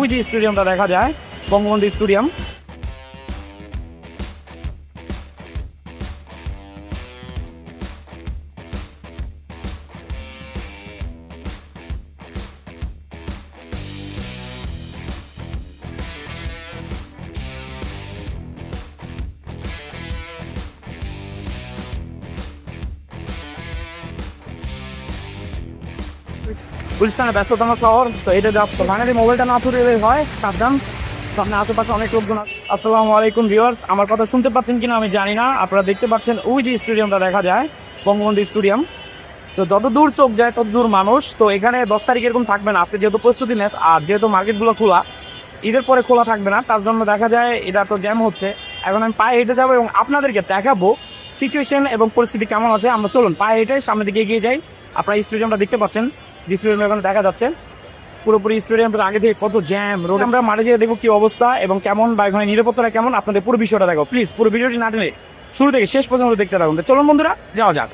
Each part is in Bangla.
ওই যে স্টেডিয়ামটা দেখা যায় বঙ্গবন্ধু স্টেডিয়াম। গুলিস্তানের ব্যস্ততম শহর, তো এটা যাচ্ছে ফাইনালি মোবাইলটা না ছুটে হয়, সাবধান। তো আপনার আশেপাশে অনেক লোকজন। আসসালামু আলাইকুম ভিউয়ার্স আমার কথা শুনতে পাচ্ছেন কিনা আমি জানি না। আপনারা দেখতে পাচ্ছেন ওই যে স্টেডিয়ামটা দেখা যায়, বঙ্গবন্ধু স্টেডিয়াম। তো যত দূর চোখ যায়, তত দূর মানুষ। তো এখানে দশ তারিখ এরকম থাকবে না। আজকে যেহেতু প্রস্তুতি ম্যাচ আর যেহেতু মার্কেটগুলো খোলা, ঈদের পরে খোলা থাকবে না, তার জন্য দেখা যায় এটা তো জ্যাম হচ্ছে। এখন আমি পায়ে হেঁটে যাব এবং আপনাদেরকে দেখাবো সিচুয়েশন এবং পরিস্থিতি কেমন আছে। আমরা চলুন, পায়ে হেঁটে সামনের দিকে এগিয়ে যাই। আপনারা স্টেডিয়ামটা দেখতে পাচ্ছেন। স্টেডিয়াম এখানে দেখা যাচ্ছে। পুরোপুরি স্টেডিয়ামটা আগে থেকে কত জ্যাম রোড আমরা মাঠে যেয়ে দেখব কি অবস্থা এবং কেমন বা এখানে নিরাপত্তাটা কেমন, আপনাদের পুরো বিষয়টা দেখো। প্লিজ পুরো ভিডিওটি না টেনে শুরু থেকে শেষ পর্যন্ত দেখতে থাকুন। চলুন বন্ধুরা, যাওয়া যাক।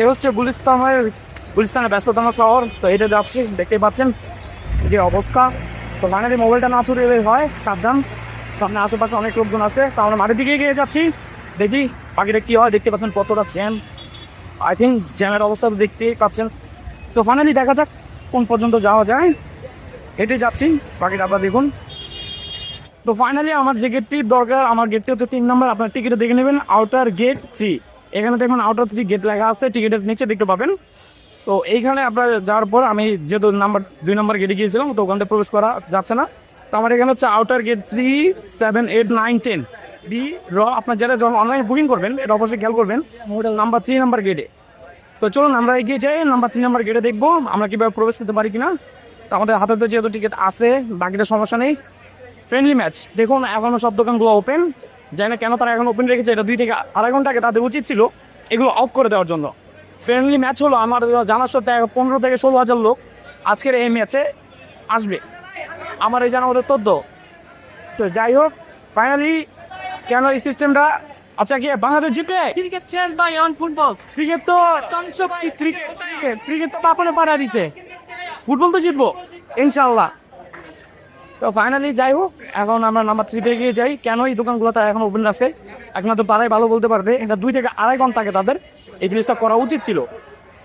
এ হচ্ছে গুলিস্তানের গুলিস্তানের ব্যস্ততম শহর। তো এটা যাচ্ছি দেখতে পাচ্ছেন যে অবস্থা। তো ফাইনালি মোবাইলটা না ছুটে হয়, সাবধান। সামনে আশেপাশে অনেক লোকজন আছে, তো আমরা মাঠের দিকে গিয়ে যাচ্ছি। দেখি পাখিটা কী হয়, দেখতে পাচ্ছেন কতটা জ্যাম। আই থিঙ্ক জ্যামের অবস্থা তো দেখতেই পাচ্ছেন। তো ফাইনালি দেখা যাক কোন পর্যন্ত যাওয়া যায়। হেঁটে যাচ্ছি, বাকিটা আপনারা দেখুন। তো ফাইনালি আমার যে গেটটির দরকার, আমার গেটটি হচ্ছে তিন নম্বর, আপনার টিকিটে দেখে নেবেন আউটার গেট থ্রি এখানে দেখুন আউটার থ্রি গেট লেখা আছে টিকিটের নিচে দেখতে পাবেন। তো এইখানে আপনার যাওয়ার পর আমি যেহেতু নাম্বার দুই নম্বর গেটে গিয়েছিলাম, তো ওখান থেকে প্রবেশ করা যাচ্ছে না। তো আমার এখানে হচ্ছে outer gate three seven eight nine ten B র, আপনার যারা যখন অনলাইনে বুকিং করবেন, এটা অবশ্যই খেয়াল করবেন হোটেল নাম্বার থ্রি নাম্বার গেটে তো চলুন আমরা এগিয়ে যাই নাম্বার থ্রি নাম্বার গেটে দেখব, আমরা কীভাবে প্রবেশ করতে পারি কিনা। তো আমাদের হাতে তো যেহেতু টিকিট আছে, বাকিটা সমস্যা নেই। ফ্রেন্ডলি ম্যাচ দেখুন এখনও সব দোকানগুলো ওপেন জানি না কেন তারা এখন ওপেন রেখেছে এটা দুই থেকে আড়াই ঘণ্টা আগে তাদের উচিত ছিল এগুলো অফ করে দেওয়ার জন্য। ফ্রেন্ডলি ম্যাচ হলো আমার জানার সাথে পনেরো থেকে ষোলো হাজার লোক আজকের এই ম্যাচে আসবে। আমার এই জানা ওদের তথ্য তো যাই হোক ফাইনালি কেন এই সিস্টেমটা আচ্ছা কি বাংলাদেশ জিতে ক্রিকেট শেষ ভাই অন ফুটবল ক্রিকেট তো ক্রিকেট ক্রিকেট তো পাপনে পাড়া দিছে। ফুটবল তো জিতবো ইনশাল্লাহ তো ফাইনালি যাই হোক, এখন আমরা নাম্বার থ্রিতে গিয়ে যাই। কেন এই দোকানগুলোতে এখন ওপেন আছে? তো তারাই ভালো বলতে পারবে, এটা দুই থেকে আড়াই ঘণ্টা থাকে তাদের এই জিনিসটা করা উচিত ছিল।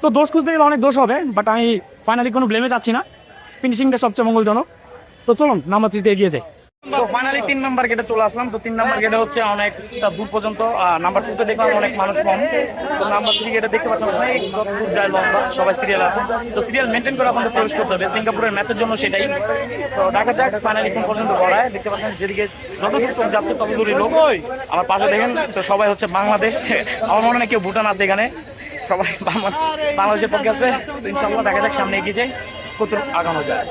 সো দোষ খুঁজতে গেলে অনেক দোষ হবে বাট আমি ফাইনালি কোনো ব্লেমে যাচ্ছি না। ফিনিশিংটা সবচেয়ে মঙ্গলজনক। তো চলুন নাম্বার থ্রিতে এগিয়ে যাই। তো ফাইনালি তিন নাম্বার গেটে চলে আসলাম। তো তিন নাম্বার গেটে হচ্ছে অনেকটা দূর পর্যন্ত নাম্বার টুতে দেখলাম অনেক মানুষ কম। তো নাম্বার থ্রি গেটে দেখতে পাচ্ছেন অনেক দূর যায় লম্বা সবাই সিরিয়াল আছে। তো সিরিয়াল মেনটেন করে আপনাদের প্রবেশ করতে হবে। সিঙ্গাপুরের ম্যাচের জন্য সেটাই। তো দেখা যাক ফাইনালি কোন পর্যন্ত গড়ায় দেখতে পাচ্ছেন, যেদিকে যত দূর চোখ যাচ্ছে তত দূরই লোক। আমার পাশে দেখেন, তো সবাই হচ্ছে বাংলাদেশ। আমার মনে হয় কেউ ভুটান আছে এখানে। সবাই বাংলা- বাংলাদেশের পক্ষে আছে। ইনশাল্লাহ দেখা যাক, সামনে এগিয়ে যাই কত আগানো যায়।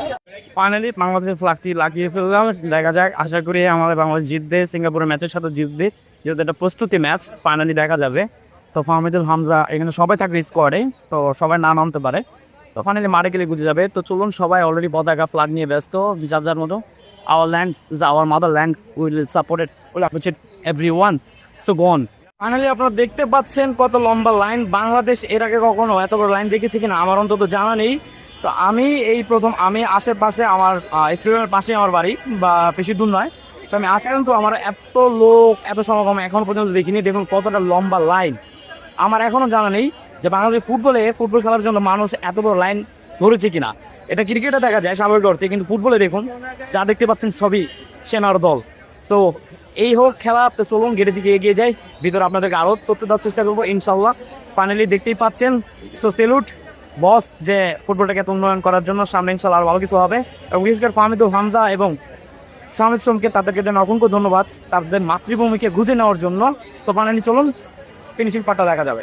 ফাইনালি বাংলাদেশের ফ্ল্যাগটি লাগিয়ে ফেললাম। দেখা যাক, আশা করি আমাদের বাংলাদেশ জিতবে, সিঙ্গাপুরের ম্যাচের সাথে জিতবে। যেহেতু একটা প্রস্তুতি ম্যাচ ফাইনালি দেখা যাবে। তো ফাহমিদুল হামজা, এখানে সবাই থাকবে স্কোয়াডে তো সবাই না নামতে পারে। তো ফাইনালি মারে গেলে গুজে যাবে। তো চলুন, সবাই অলরেডি পতাকা ফ্ল্যাগ নিয়ে ব্যস্ত। যার যার মতো our land is our mother land will supported will appreciate everyone so gone finally আপনারা দেখতে পাচ্ছেন কত লম্বা লাইন বাংলাদেশ এর আগে কখনো এত বড় লাইন দেখেছি কিনা? আমার অন্তত জানা নেই। তো আমি এই প্রথম, আমি আশেপাশে আমার স্টুডেন্টের পাশে আমার বাড়ি, বা বেশি দূর নয়। তো আমি আসলাম তো আমার এত লোক, এত সমাগম এখন পর্যন্ত দেখিনি। দেখুন কতটা লম্বা লাইন। আমার এখনও জানা নেই যে বাংলাদেশ ফুটবলে ফুটবল খেলার জন্য মানুষ এত বড় লাইন ধরেছে কিনা। এটা ক্রিকেটে দেখা যায় স্বাভাবিক অর্থে, কিন্তু ফুটবলে দেখুন, যা দেখতে পাচ্ছেন সবই সেনার দল। সো এই হোক খেলা চলুন গেটের দিকে এগিয়ে যাই। ভিতরে আপনাদেরকে আরও তথ্য দেওয়ার চেষ্টা করব ইনশাল্লাহ ফাইনালি দেখতেই পাচ্ছেন। সো সেলুট বস যে ফুটবলটাকে উন্নয়ন করার জন্য সামনে ইনশাল্লাহ আরও ভালো কিছু হবে। এবং বিশেষ করে ফাহমিদুল হামজা এবং সামিদ সোমকে তাদেরকে যেন অসংখ্য ধন্যবাদ। তাদের মাতৃভূমিকে গুঁজে নেওয়ার জন্য। তো বানানি চলুন ফিনিশিং পার্টটা দেখা যাবে।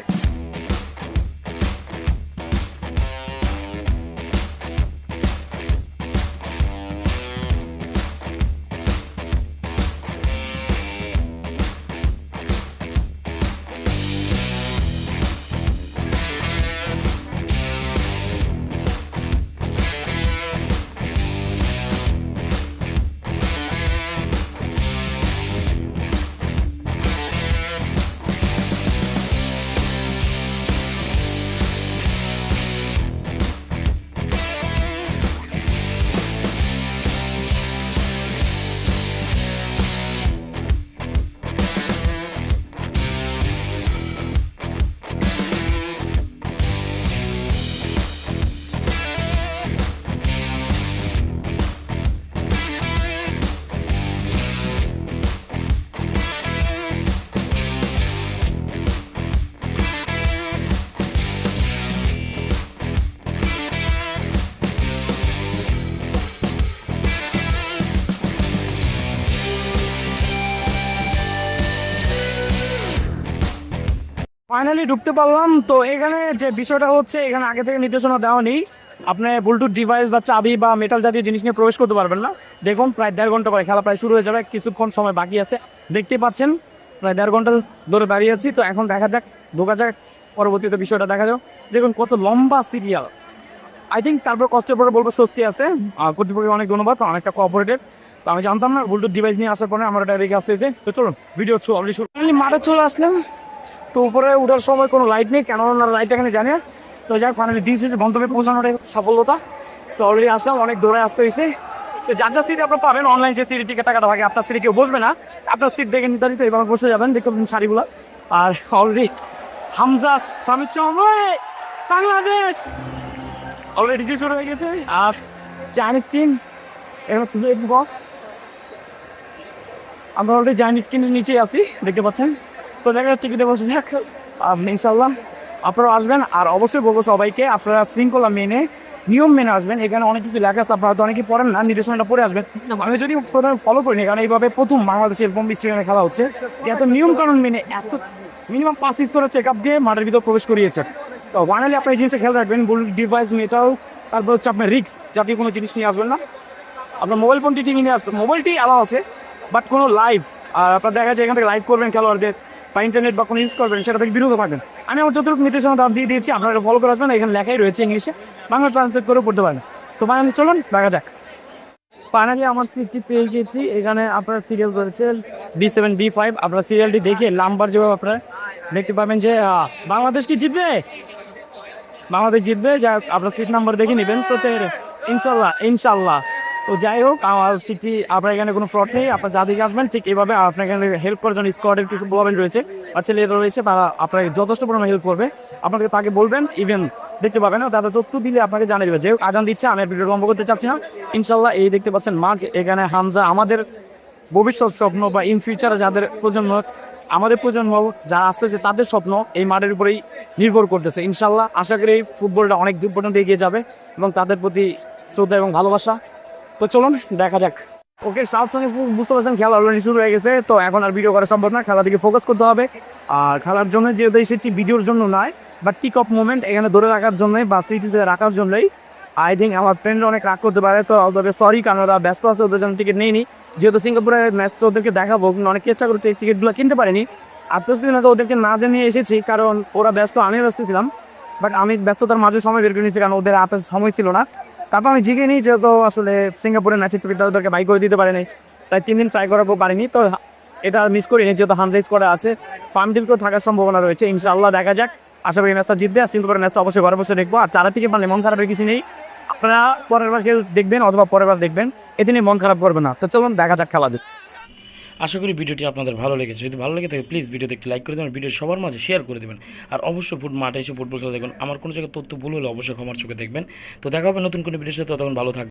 ফাইনালি ঢুকতে পারলাম। তো এখানে যে বিষয়টা হচ্ছে, এখানে আগে থেকে নির্দেশনা দেওয়া নেই। আপনি ব্লুটুথ ডিভাইস বা চাবি বা মেটাল জাতীয় জিনিস নিয়ে প্রবেশ করতে পারবেন না। দেখুন, প্রায় দেড় ঘণ্টা পরে খেলা প্রায় শুরু হয়ে যাবে। কিছুক্ষণ সময় বাকি আছে। দেখতেই পাচ্ছেন, প্রায় দেড় ঘণ্টা ধরে দাঁড়িয়ে আছি। তো এখন দেখা যাক, ঢোকা যাক। পরবর্তীতে বিষয়টা দেখা যাক। দেখুন, কত লম্বা সিরিয়াল আই থিঙ্ক তারপর কষ্টের পরে বলব স্বস্তি আছে। কর্তৃপক্ষের অনেক ধন্যবাদ। অনেকটা কোঅপারেটেড তো আমি জানতাম না ব্লুটুথ ডিভাইস নিয়ে আসার পরে আমার এটা রেখে আসতে হয়েছে তো চলুন ভিডিও অলরেডি শুরু মাঠে চলে আসলাম। তো উপরে উঠার সময় কোনো লাইট নেই কেন লাইট এখানে জানে। তো যাক ফাইনালি দিন শেষে গন্তব্যে পৌঁছানোর সফলতা। তো অলরেডি আসলাম, অনেক দৌড়ে আসতে হয়েছে। তো যার যার সিট আপনার পাবেন অনলাইন যে সিটি টিকিট টাকাটা থাকে আপনার সিটে কেউ বসবে না। আপনার সিট দেখে নির্ধারিত এভাবে বসে যাবেন, দেখতে পাবেন শাড়িগুলো। আর অলরেডি হামজা সময় বাংলাদেশ! অলরেডি যে শুরু হয়ে গেছে। আর চাইনিজ টিম একটু বল। আমরা অলরেডি জাইন স্ক্রিনের নিচে আছি, দেখতে পাচ্ছেন। তো দেখা যাচ্ছে টিকিটে বসে যাক ইনশাল্লাহ আপনারা আসবেন। আর অবশ্যই বলব সবাইকে আপনারা শৃঙ্খলা মেনে নিয়ম মেনে আসবেন। এখানে অনেক কিছু লেখা আছে আপনারা তো অনেকে পড়েন না নির্দেশনাটা পড়ে আসবেন। আমি যদি প্রথমে ফলো করিনি কারণ এইভাবে প্রথম বাংলাদেশে এরকম স্টেডিয়ামে খেলা হচ্ছে যে এত নিয়ম কানুন মেনে এত মিনিমাম পাঁচ স্তরের চেক আপ দিয়ে মাঠের ভিতর প্রবেশ করিয়েছে। তো ফাইনালি আপনি এই জিনিসটা খেয়াল রাখবেন বুল ডিভাইস মেটাল তারপর হচ্ছে আপনার রিক্স জাতীয় কোনো জিনিস নিয়ে আসবেন না। আপনার মোবাইল ফোনটি ঠিক নিয়ে আসবে মোবাইলটি আলাদা আছে বাট কোনো লাইভ আর আপনার দেখা যায় এখান থেকে লাইভ করবেন খেলোয়াড়দের। বা ইন্টারনেট বা কোনো ইউজ করবেন, সেটা থেকে বিরত থাকবেন। আমি আমার যতটুকু নির্দেশনা দাম দিয়ে দিয়েছি, আপনারা ফলো করে আসবেন, এখানে লেখাই রয়েছে ইংলিশে বাংলা ট্রান্সলেট করে পড়তে পারেন তো ফাইনালি চলুন, দেখা যাক। ফাইনালি আমার সিটটি পেয়ে গেছি, এখানে আপনার সিরিয়াল রয়েছে বি সেভেন বি ফাইভ আপনার সিরিয়ালটি দেখে নাম্বার যেভাবে আপনারা দেখতে পাবেন যে বাংলাদেশ কি জিতবে? বাংলাদেশ জিতবে যা আপনার সিট নাম্বার দেখে নেবেন। তো ইনশাল্লাহ ইনশাল্লাহ। তো যাই হোক, আমার সিটি আপনার এখানে কোনো ফ্রড নেই, আপনার যা দিকে আসবেন, ঠিক এইভাবে আপনার এখানে হেল্প করার জন্য স্কোয়াডের কিছু মোবাইল রয়েছে। আর ছেলেরা রয়েছে, তারা আপনাকে যথেষ্ট পরিমাণে হেল্প করবে। আপনাকে তাকে বলবেন ইভেন দেখতে পাবেন না, তাদের তথ্য দিলে আপনাকে জানিয়ে দেবে। যে আজান দিচ্ছে, আমি ভিডিও লম্ব করতে চাচ্ছি না। ইনশাল্লাহ এই দেখতে পাচ্ছেন মাঠ এখানে হামজা, আমাদের ভবিষ্যৎ স্বপ্ন বা ইন ফিউচারে যাদের প্রজন্ম, আমাদের প্রজন্ম, যারা আসতেছে, তাদের স্বপ্ন এই মাঠের উপরেই নির্ভর করতেছে। ইনশাল্লাহ আশা করি ফুটবলটা অনেক দূর পর্যন্ত এগিয়ে যাবে এবং তাদের প্রতি শ্রদ্ধা এবং ভালোবাসা। তো চলুন, দেখা যাক। ওকে, সাউথ সঙ্গে বুঝতে পারছেন, খেলা অলরেডি শুরু হয়ে গেছে, তো এখন আর ভিডিও করা সম্ভব না, খেলা দিকে ফোকাস করতে হবে। আর খেলার জন্য যেহেতু এসেছি ভিডিওর জন্য নয় বাট টিক অফ মুভমেন্ট এখানে ধরে রাখার জন্যই বা স্মৃতিতে রাখার জন্যই আই থিঙ্ক আমার ফ্রেন্ডরা অনেক রাগ করতে পারে, তো ওদের সরি কারণ ওরা ব্যস্ত আছে, ওদের জন্য টিকিট নেইনি। যেহেতু সিঙ্গাপুরের ম্যাচটা ওদেরকে দেখাবো, অনেক চেষ্টা করে টিকিটগুলো কিনতে পারিনি। আত্মস্তিন ওদেরকে না জানিয়ে এসেছি, কারণ ওরা ব্যস্ত, আমিও ব্যস্ত ছিলাম বাট আমি ব্যস্ততার মাঝে সময় বের করে নিয়েছি, কারণ ওদের হাতে সময় ছিল না। তারপর আমি জিগে নিই, যেহেতু আসলে সিঙ্গাপুরে ম্যাচের ছবিটা ওদেরকে বাই করে দিতে পারেনি। তাই তিন দিন ট্রাই করাবো পারিনি, তো এটা মিস করিনি, যেহেতু হান্ড্রেজ করা আছে। ফার্ম ডিলকেও থাকার সম্ভাবনা রয়েছে, ইনশাআল্লাহ দেখা যাক। আশা করি ম্যাচটা জিতবে, আর সিঙ্গাপুরের ম্যাচটা অবশ্যই ঘরে বসে দেখব। আর চারা থেকে মানে মন খারাপের কিছু নেই, আপনারা পরের বার কেউ দেখবেন অথবা পরের বার দেখবেন। এতে নিয়ে মন খারাপ করবে না। তো চলুন, দেখা যাক খেলা আশা করি ভিডিওটি আপনাদের ভালো লেগেছে। যদি ভালো লেগে থাকে প্লিজ ভিডিওতে একটি লাইক করে দেবেন, ভিডিও সবার মাঝে শেয়ার করে দেবেন। আর অবশ্যই ফুট মাঠে এসে ফুটবল খেলা দেখবেন আমার কোনো জায়গায় তথ্য ভুল হলে অবশ্যই ক্ষমার চোখে দেখবেন। তো দেখা হবে নতুন কোনো ভিডিওর সাথে, ততক্ষণ ভালো থাকবেন।